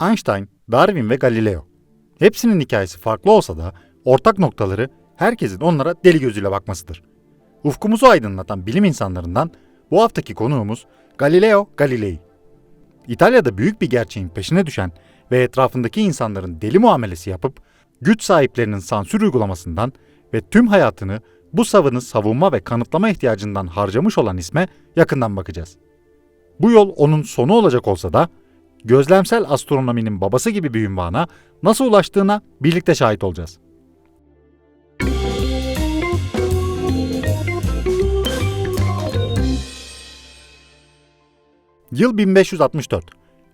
Einstein, Darwin ve Galileo. Hepsinin hikayesi farklı olsa da ortak noktaları herkesin onlara deli gözüyle bakmasıdır. Ufkumuzu aydınlatan bilim insanlarından bu haftaki konuğumuz Galileo Galilei. İtalya'da büyük bir gerçeğin peşine düşen ve etrafındaki insanların deli muamelesi yapıp güç sahiplerinin sansür uygulamasından ve tüm hayatını bu savını savunma ve kanıtlama ihtiyacından harcamış olan isme yakından bakacağız. Bu yol onun sonu olacak olsa da gözlemsel astronominin babası gibi bir ünvana nasıl ulaştığına birlikte şahit olacağız. Yıl 1564.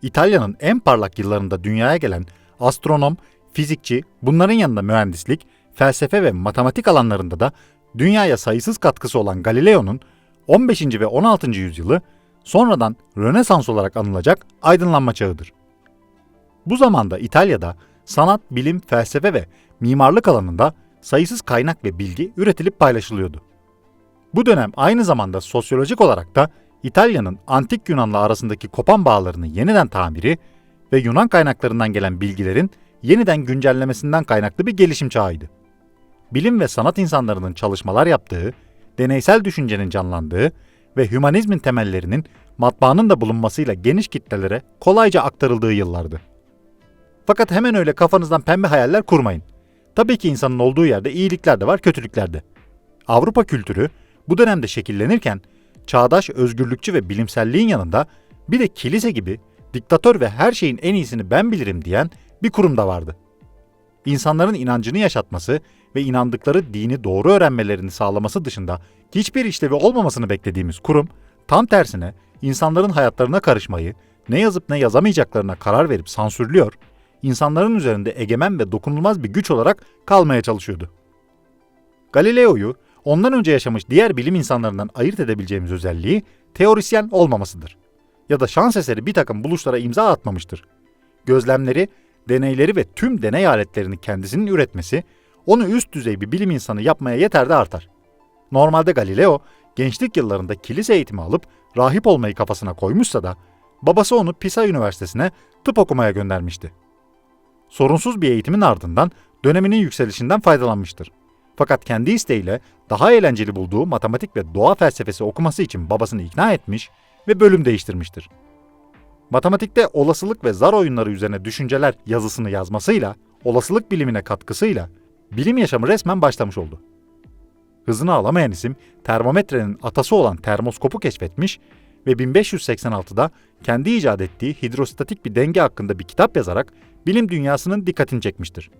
İtalya'nın en parlak yıllarında dünyaya gelen astronom, fizikçi, bunların yanında mühendislik, felsefe ve matematik alanlarında da dünyaya sayısız katkısı olan Galileo'nun 15. ve 16. yüzyılı sonradan Rönesans olarak anılacak aydınlanma çağıdır. Bu zamanda İtalya'da sanat, bilim, felsefe ve mimarlık alanında sayısız kaynak ve bilgi üretilip paylaşılıyordu. Bu dönem aynı zamanda sosyolojik olarak da İtalya'nın antik Yunan'la arasındaki kopan bağlarını yeniden tamiri ve Yunan kaynaklarından gelen bilgilerin yeniden güncellemesinden kaynaklı bir gelişim çağıydı. Bilim ve sanat insanlarının çalışmalar yaptığı, deneysel düşüncenin canlandığı ve hümanizmin temellerinin matbaanın da bulunmasıyla geniş kitlelere kolayca aktarıldığı yıllardı. Fakat hemen öyle kafanızdan pembe hayaller kurmayın. Tabii ki insanın olduğu yerde iyilikler de var, kötülükler de. Avrupa kültürü bu dönemde şekillenirken çağdaş özgürlükçü ve bilimselliğin yanında bir de kilise gibi diktatör ve her şeyin en iyisini ben bilirim diyen bir kurum da vardı. İnsanların inancını yaşatması ve inandıkları dini doğru öğrenmelerini sağlaması dışında hiçbir işlevi olmamasını beklediğimiz kurum, tam tersine insanların hayatlarına karışmayı, ne yazıp ne yazamayacaklarına karar verip sansürlüyor, insanların üzerinde egemen ve dokunulmaz bir güç olarak kalmaya çalışıyordu. Galileo'yu ondan önce yaşamış diğer bilim insanlarından ayırt edebileceğimiz özelliği teorisyen olmamasıdır. Ya da şans eseri bir takım buluşlara imza atmamıştır. Gözlemleri, deneyleri ve tüm deney aletlerini kendisinin üretmesi, onu üst düzey bir bilim insanı yapmaya yeter de artar. Normalde Galileo, gençlik yıllarında kilise eğitimi alıp rahip olmayı kafasına koymuşsa da, babası onu Pisa Üniversitesi'ne tıp okumaya göndermişti. Sorunsuz bir eğitimin ardından döneminin yükselişinden faydalanmıştır. Fakat kendi isteğiyle daha eğlenceli bulduğu matematik ve doğa felsefesi okuması için babasını ikna etmiş ve bölüm değiştirmiştir. Matematikte olasılık ve zar oyunları üzerine düşünceler yazısını yazmasıyla, olasılık bilimine katkısıyla bilim yaşamı resmen başlamış oldu. Hızını alamayan isim termometrenin atası olan termoskopu keşfetmiş ve 1586'da kendi icat ettiği hidrostatik bir denge hakkında bir kitap yazarak bilim dünyasının dikkatini çekmiştir.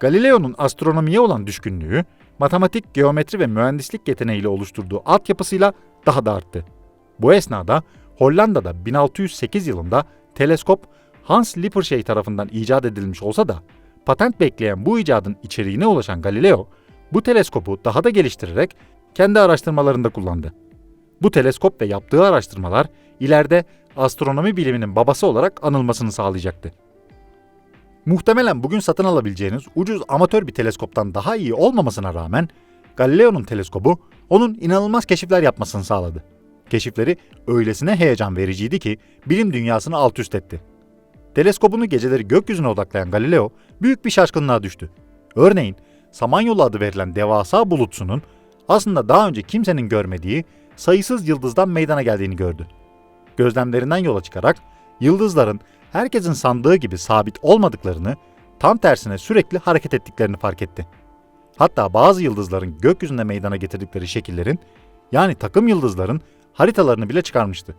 Galileo'nun astronomiye olan düşkünlüğü, matematik, geometri ve mühendislik yeteneğiyle oluşturduğu altyapısıyla daha da arttı. Bu esnada Hollanda'da 1608 yılında teleskop Hans Lippershey tarafından icat edilmiş olsa da patent bekleyen bu icadın içeriğine ulaşan Galileo, bu teleskopu daha da geliştirerek kendi araştırmalarında kullandı. Bu teleskop ve yaptığı araştırmalar ileride astronomi biliminin babası olarak anılmasını sağlayacaktı. Muhtemelen bugün satın alabileceğiniz ucuz amatör bir teleskoptan daha iyi olmamasına rağmen Galileo'nun teleskobu onun inanılmaz keşifler yapmasını sağladı. Keşifleri öylesine heyecan vericiydi ki bilim dünyasını alt üst etti. Teleskobunu geceleri gökyüzüne odaklayan Galileo büyük bir şaşkınlığa düştü. Örneğin Samanyolu adı verilen devasa bulutsunun aslında daha önce kimsenin görmediği sayısız yıldızdan meydana geldiğini gördü. Gözlemlerinden yola çıkarak yıldızların herkesin sandığı gibi sabit olmadıklarını, tam tersine sürekli hareket ettiklerini fark etti. Hatta bazı yıldızların gökyüzünde meydana getirdikleri şekillerin, yani takım yıldızların haritalarını bile çıkarmıştı.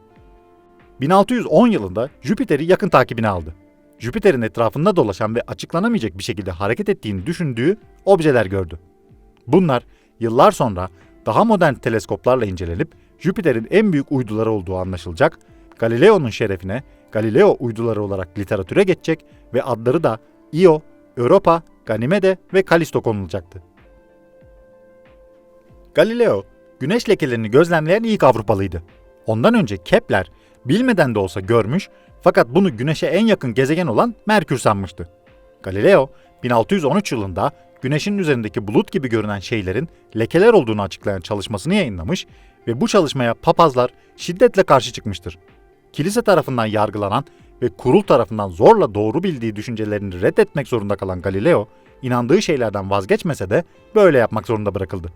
1610 yılında Jüpiter'i yakın takibine aldı. Jüpiter'in etrafında dolaşan ve açıklanamayacak bir şekilde hareket ettiğini düşündüğü objeler gördü. Bunlar yıllar sonra daha modern teleskoplarla incelenip Jüpiter'in en büyük uyduları olduğu anlaşılacak, Galileo'nun şerefine Galileo uyduları olarak literatüre geçecek ve adları da Io, Europa, Ganymede ve Kalisto konulacaktı. Galileo, güneş lekelerini gözlemleyen ilk Avrupalıydı. Ondan önce Kepler, bilmeden de olsa görmüş fakat bunu güneşe en yakın gezegen olan Merkür sanmıştı. Galileo, 1613 yılında güneşin üzerindeki bulut gibi görünen şeylerin lekeler olduğunu açıklayan çalışmasını yayınlamış ve bu çalışmaya papazlar şiddetle karşı çıkmıştır kilise tarafından yargılanan ve kurul tarafından zorla doğru bildiği düşüncelerini reddetmek zorunda kalan Galileo, inandığı şeylerden vazgeçmese de böyle yapmak zorunda bırakıldı.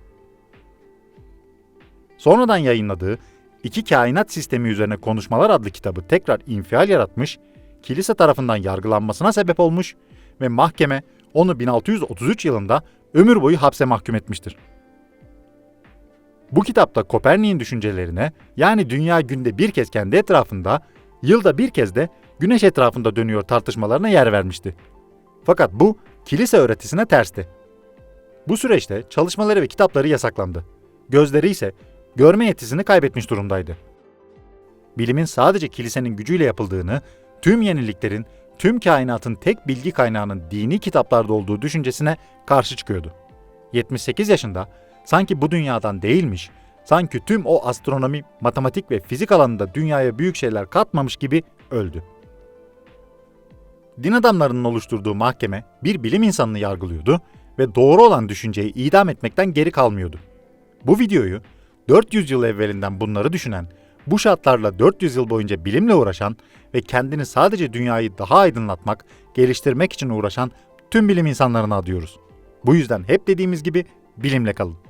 Sonradan yayınladığı İki Kainat Sistemi Üzerine Konuşmalar adlı kitabı tekrar infial yaratmış, kilise tarafından yargılanmasına sebep olmuş ve mahkeme onu 1633 yılında ömür boyu hapse mahkum etmiştir. Bu kitapta Kopernik'in düşüncelerine yani dünya günde bir kez kendi etrafında, yılda bir kez de güneş etrafında dönüyor tartışmalarına yer vermişti. Fakat bu kilise öğretisine tersti. Bu süreçte çalışmaları ve kitapları yasaklandı. Gözleri ise görme yetisini kaybetmiş durumdaydı. Bilimin sadece kilisenin gücüyle yapıldığını, tüm yeniliklerin, tüm kainatın tek bilgi kaynağının dini kitaplarda olduğu düşüncesine karşı çıkıyordu. 78 yaşında sanki bu dünyadan değilmiş, sanki tüm o astronomi, matematik ve fizik alanında dünyaya büyük şeyler katmamış gibi öldü. Din adamlarının oluşturduğu mahkeme bir bilim insanını yargılıyordu ve doğru olan düşünceyi idam etmekten geri kalmıyordu. Bu videoyu 400 yıl evvelinden bunları düşünen, bu şartlarla 400 yıl boyunca bilimle uğraşan ve kendini sadece dünyayı daha aydınlatmak, geliştirmek için uğraşan tüm bilim insanlarına adıyoruz. Bu yüzden hep dediğimiz gibi bilimle kalın.